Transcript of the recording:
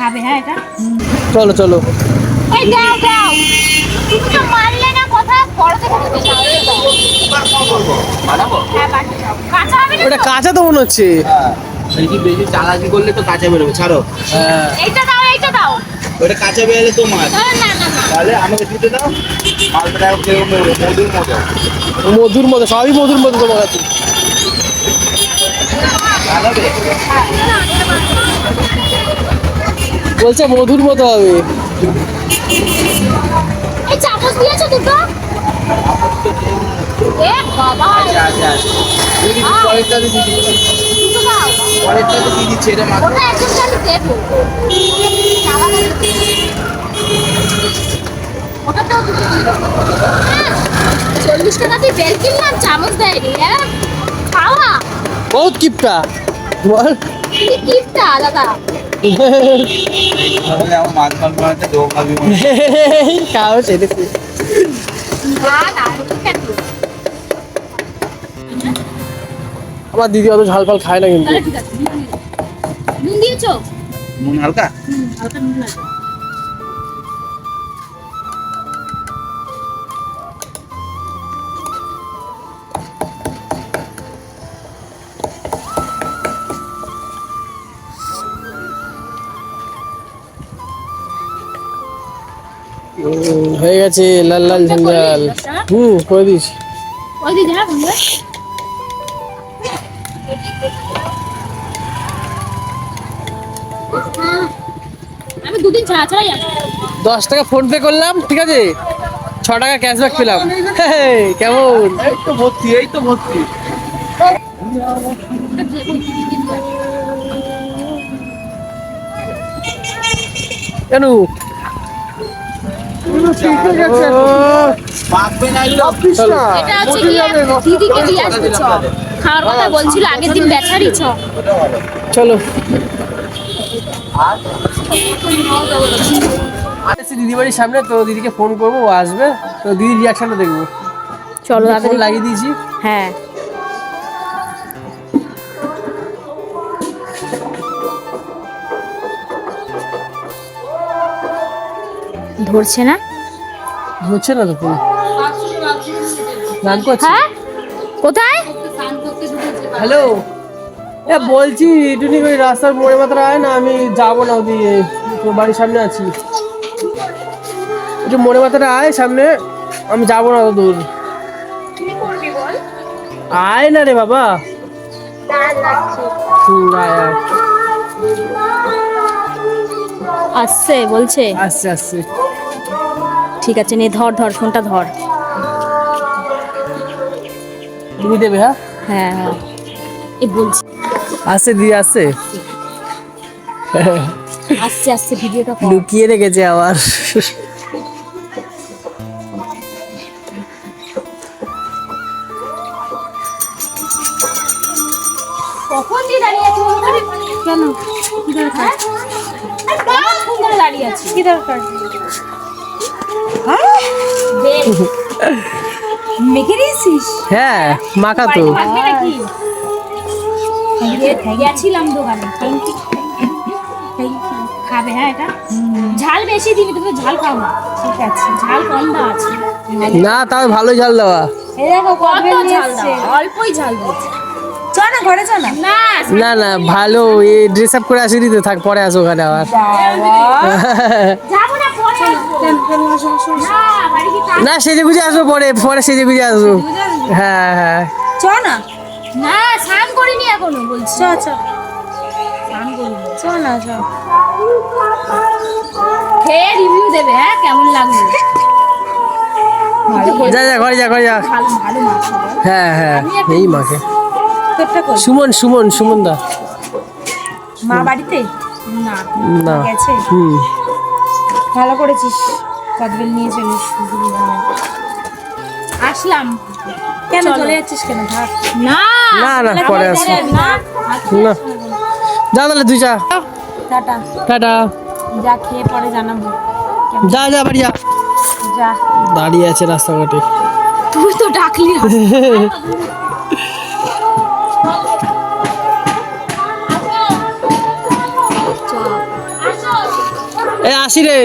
খাবে হ্যাঁ এটা? চলো চলো। এই দাও দাও। তুমি তো মানলে না কথা। হ্যাঁ ওটা তো? কাঁচা তো মনে হচ্ছে। বেশি বেশি চালাকি করলে তো কাঁচা বেরোবে ছাড়ো। হ্যাঁ। এইটা দাও এইটা দাও। ওটা কাঁচা বেরোলে তোমার তাহলে আমাকে দিতে দাও। মালটা মধুর মতো। মধুর মতো সবই মধুর মতো তোমার কাছে বলছে মধুর মতো হবে। এই চামচ দিয়েছ দুটো? এ বাবা। আচ্ছা আচ্ছা আচ্ছা। দিদি পরেরটাতে দিদি দুটো দাও। দিচ্ছে এটা মাত্র। ওটা একজন আমি দেবো। ওটা তো চল্লিশ টাকা দিয়ে বেল কিনলাম চামচ দেয়নি হ্যাঁ? খাওয়া। বহুত কিপটা। বল। কিপটা আলাদা না কেন আমার দিদি অত ঝাল ফাল খায় না কিন্তু। নুন দিয়েছ? মন হালকা? হালকা নুন হয়ে গেছে লাল লাল ঝঞ্ঝাল হুম করে দিস। আমি দুদিন ছাড়া ছাড়াই দশ টাকা ফোন পে করলাম ঠিক আছে? ছ টাকা ক্যাশব্যাক পেলাম। হে, কেমন? এই তো ভর্তি এই তো ভর্তি। কেন ও, পাকবে না এটা হচ্ছে গিয়ে দিদিকে দিয়ে আসবে চ। খাওয়ার কথা বলছিল আগের দিন চলো। আসছি দিদি বাড়ির সামনে তো দিদিকে ফোন করব ও আসবে। তো দিদির রিয়াকশনটা দেখব। চলো ফোন লাগিয়ে দিয়েছি। হ্যাঁ। ধরছে না? হচ্ছে না তো গান করছি? হ্যাঁ? কোথায়? হ্যালো? এ বলছি টুনি ওই রাস্তার মোড়ে মাত্রা আয় না আমি যাব না ওদিকে তোর বাড়ির সামনে আছি। একটু মোড়ে মাথাটা আয় সামনে। আমি যাব না অত দূর। আয় না রে বাবা। আসছে বলছে। আসছে আসছে। ঠিক আছে নে ধর ধর ফোনটা ধর। তুমি দেবে হ্যাঁ? হ্যাঁ হ্যাঁ। এই বলছি। আসছে দিদি আসছে আসছে আসছে ভিডিওটা কর। লুকিয়ে রেখেছে আবার। কখন দিয়ে দাঁড়িয়ে আছি কেন? কি দরকার? দাঁড়িয়ে আছি? কি দরকার? মেখে দিয়েছিস হ্যাঁ মাখা তো। গেছিলাম দোকানে। খাবে হ্যাঁ এটা? ঝাল বেশি দিবি তুমি ঝাল খাও না ঠিক আছে ঝাল কম দেওয়া আছে না তাও ভালো ঝাল দেওয়া। এই দেখো কত ঝাল দেওয়া অল্পই ঝাল দিয়েছে। চ না ঘরে না। না না না ভালো এই ড্রেস আপ করে আসি দিতে থাক পরে আসো ওখানে আবার। না সেজে গুজে আসব পরে পরে সেজে গুজে আসব। হ্যাঁ হ্যাঁ। চ না। না স্নান করিনি এখনও বলছি। চ চ চ না চ খেয়ে রিভিউ দেবে হ্যাঁ কেমন লাগল। যা যা ঘরে যা ঘরে যা। হ্যাঁ হ্যাঁ এই মাকে তোরটা কই সুমন সুমন সুমন দা মা বাড়িতে? না না। গেছে? হুম। ভালো করেছিস। কদবেল নিয়ে চলিস আসলাম। কেন চলো। চলে যাচ্ছিস কেন? থাক। না না, না, পরে আসব। না। না। যা তাহলে তুই যা। টাটা। টাটা। যা খেয়ে পরে জানাব। যা যা বাড়ি যা। যা। দাঁড়িয়ে আছে রাস্তাঘাটে। তুই তো ডাকলি। এ আসি রে।